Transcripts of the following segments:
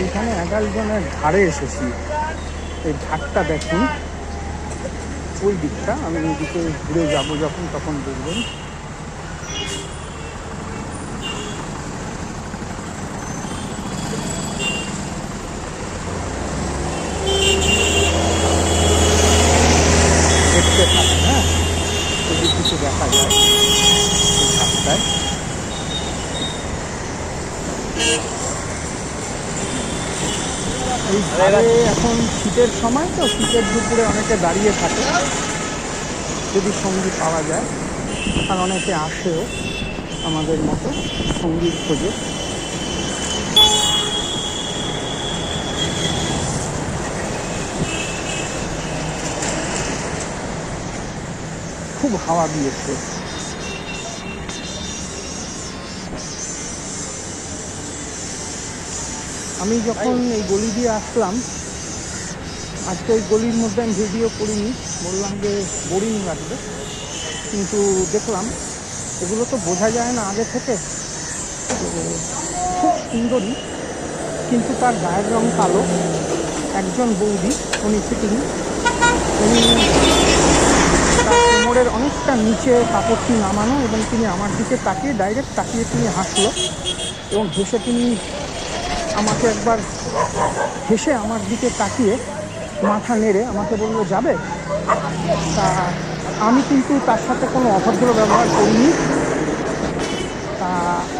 এইখানে এগারো জনের ধারে এসেছি। এই ঘাটটা দেখুন। ওই দিকটা আমি ওইদিকে ঘুরে যাব যখন তখন দেখবেন। দেখতে হ্যাঁ? যদি কিছু দেখা যায় এই ধারে এখন শীতের সময় তো, শীতের দুপুরে অনেকে দাঁড়িয়ে থাকে, যদি সঙ্গী পাওয়া যায়। আর অনেকে আসেও আমাদের মতো সঙ্গীর খোঁজে। খুব হাওয়া দিয়েছে। আমি যখন এই গলি দিয়ে আসলাম, আজকে ওই গলির মধ্যে আমি ভিডিও করিনি, বললাম যে বোরিং লাগবে, কিন্তু দেখলাম এগুলো তো বোঝা যায় না আগে থেকে। খুব সুন্দরই কিন্তু তার গায়ের রং কালো। একজন বৌদি, উনি ফিটিং উনি তার কোমরের অনেকটা নিচে কাপড়টি নামানো এবং তিনি আমার দিকে তাকিয়ে ডাইরেক্ট তাকিয়ে তিনি হাসলো এবং হেসে তিনি আমাকে একবার হেসে আমার দিকে তাকিয়ে মাথা নেড়ে আমাকে বলল, যাবে? তা আমি কিন্তু তার সাথে কোনো অভদ্র ব্যবহার করিনি। তা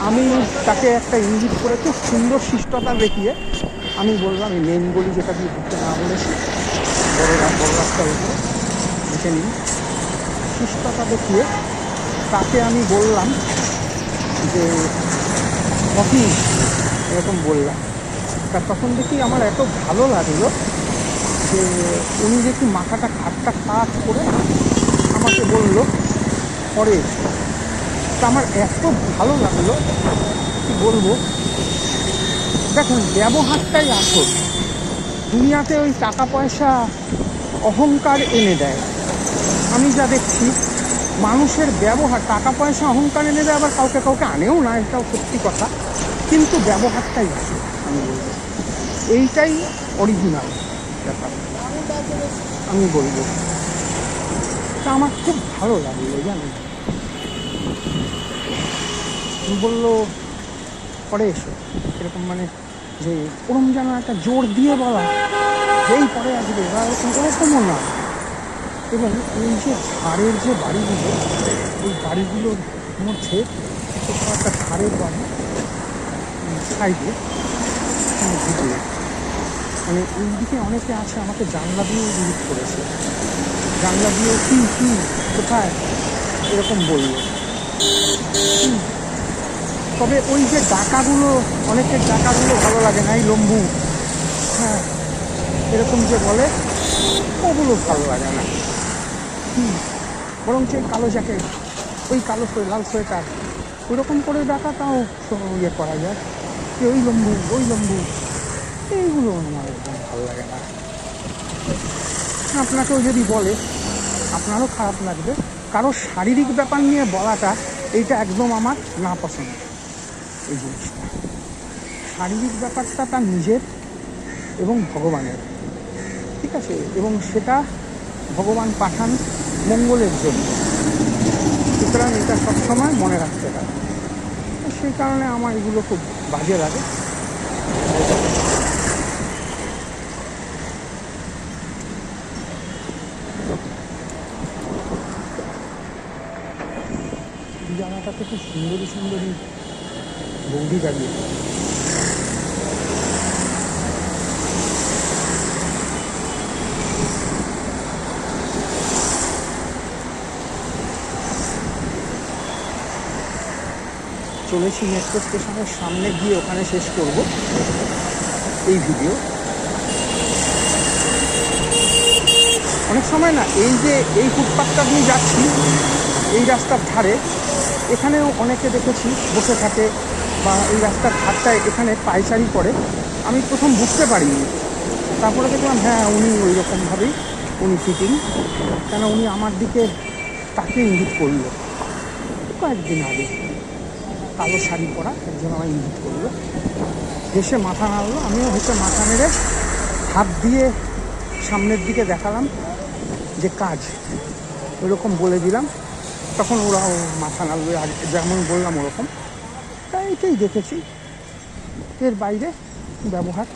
আমি তাকে একটা ইঙ্গিত করে খুব সুন্দর শিষ্টতা দেখিয়ে। আমি বললাম, এই মেন গলি যেটা দিয়ে ঢুকতে না বলেছি বড় বড় রাস্তার উপরে দেখে নিন। শিষ্টতা দেখিয়ে তাকে আমি বললাম যে, কফি এরকম বললাম। তা তখন দেখি আমার এত ভালো লাগল যে উনি দেখি মাথাটা খাটটা কাজ করে আমাকে বলল, পরে তা আমার এত ভালো লাগল, কি বলব? দেখুন, ব্যবহারটাই আসল। দুনিয়াতে ওই টাকা পয়সা অহংকার এনে দেয়। আমি যা দেখছি, মানুষের ব্যবহার টাকা পয়সা অহংকার এনে দেয়, আবার কাউকে কাউকে আনেও না, এটাও সত্যি কথা। কিন্তু ব্যবহারটাই আসে। আমি বলব এইটাই অরিজিনাল ব্যাপার। আমি বলব। তা আমার খুব ভালো লাগল, জানেন? বলল, পরে এসো। এরকম মানে যে ওরম যেন একটা জোর দিয়ে বলা, যেই পরে আসবে, বা ওরকম ওরকমও না। এবং এই যে ঝাড়ের যে বাড়িগুলো ওই বাড়িগুলোর মধ্যে একটা ঝাড়ের বাড়ি সাইডে। ভিডিও মানে এইদিকে অনেকে আছে আমাকে জানলা দিয়েও ভিজিট করেছে। জানলা দিয়েও, কি কি, কোথায়? এরকম বলল। তবে ওই যে ডাকাগুলো, অনেকের ডাকাগুলো ভালো লাগে না, এই লম্বু। হ্যাঁ এরকম যে বলে, ওগুলো ভালো লাগে না। হুম। বরং যে কালো জ্যাকেট, ওই কালো লাল সোয়েটার। ওইরকম করে ডাকা তাও ইয়ে করা যায়। যে ওই লম্বু? ওই লম্বু। এইগুলো আমার ভালো লাগে না। আপনাকেও যদি বলে, আপনারও খারাপ লাগবে। কারও শারীরিক ব্যাপার নিয়ে বলাটা, এইটা একদম আমার না পছন্দ এই জিনিসটা। শারীরিক ব্যাপারটা তার নিজের এবং ভগবানের। ঠিক আছে? এবং সেটা ভগবান পাঠান মঙ্গলের জন্য। সুতরাং এটা সবসময় মনে রাখতে তো সেই কারণে আমার এগুলো খুব বাজে লাগে। জামাটাতে খুব সুন্দরী সুন্দরী বৌদি দাঁড়িয়ে চলেছি মেট্রো স্টেশনের সামনে গিয়ে ওখানে শেষ করব এই ভিডিও অনেক সময় না, এই যে এই ফুটপাথটা দিয়ে যাচ্ছি, এই রাস্তার ধারে, এখানেও অনেকে দেখেছি বসে থাকে বা এই রাস্তার ধারটায় এখানে পায়চারি করে। আমি প্রথম বুঝতে পারিনি। তারপরে দেখলাম হ্যাঁ উনি ওই রকমভাবেই উনি ফিটিং কেন উনি আমার দিকে তাকে ইঙ্গিত করল? কয়েকদিন আগে। কালো শাড়ি পরা একজন আমায় ইঙ্গিত করল। হেসে মাথা নাড়লো, আমিও হেসে মাথা নেড়ে হাত দিয়ে সামনের দিকে দেখালাম যে কাজ। ওরকম বলে দিলাম। তখন ওরা মাথা নাড়লো যেমন বললাম ওরকম। তাই এটাই দেখেছি। এর বাইরে ব্যবহার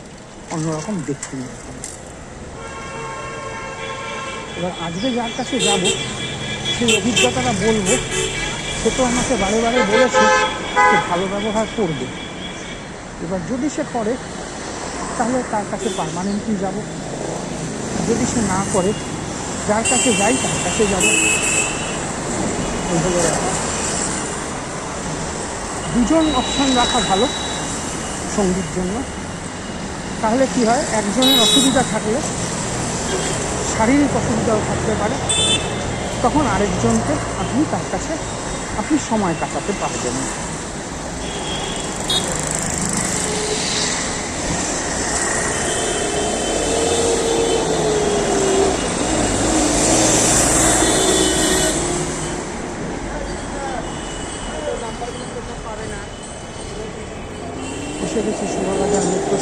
অন্যরকম দেখতে এবার আজকে যার কাছে যাব, সেই অভিজ্ঞতাটা বলব। সে তো আমাকে বারে বারে বলেছে সে ভালো ব্যবহার করবে। এবার যদি সে করে, তাহলে তার কাছে পারমানেন্টলি যাব। যদি সে না করে, যার কাছে যাই, তার কাছে যাব। দুজন অপশান রাখা ভালো সঙ্গীর জন্য। তাহলে কি হয়, একজনের অসুবিধা থাকলে শারীরিক অসুবিধাও থাকতে পারে। তখন আরেকজনকে আপনি তার কাছে আপনি সময় কাটাতে পারবেন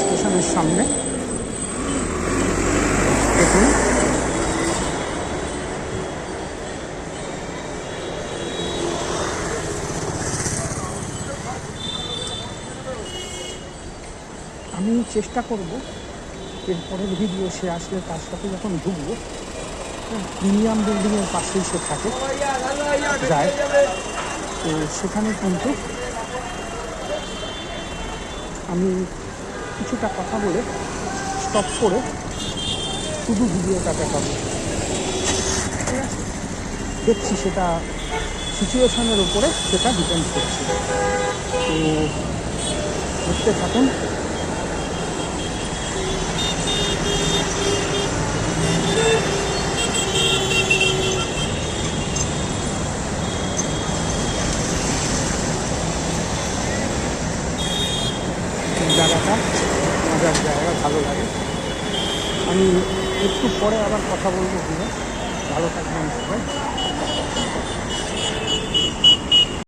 স্টেশনের সামনে। দেখুন। আমি চেষ্টা করব এর পরের ভিডিও সে আসলে তার সাথে যখন ঢুকবো প্রিমিয়াম বিল্ডিংয়ের পাশেই সে থাকে। যায় তো সেখানে কিন্তু আমি কিছুটা কথা বলে স্টপ করে শুধু ভিডিওটা দেখাবো। দেখছি সেটা সিচুয়েশনের উপরে সেটা ডিপেন্ড করছে। তো দেখতে থাকুন। জায়গাটা মজার জায়গা, ভালো লাগে। আমি একটু পরে আবার কথা বলব কিনা ভালো থাকবেন সবাই।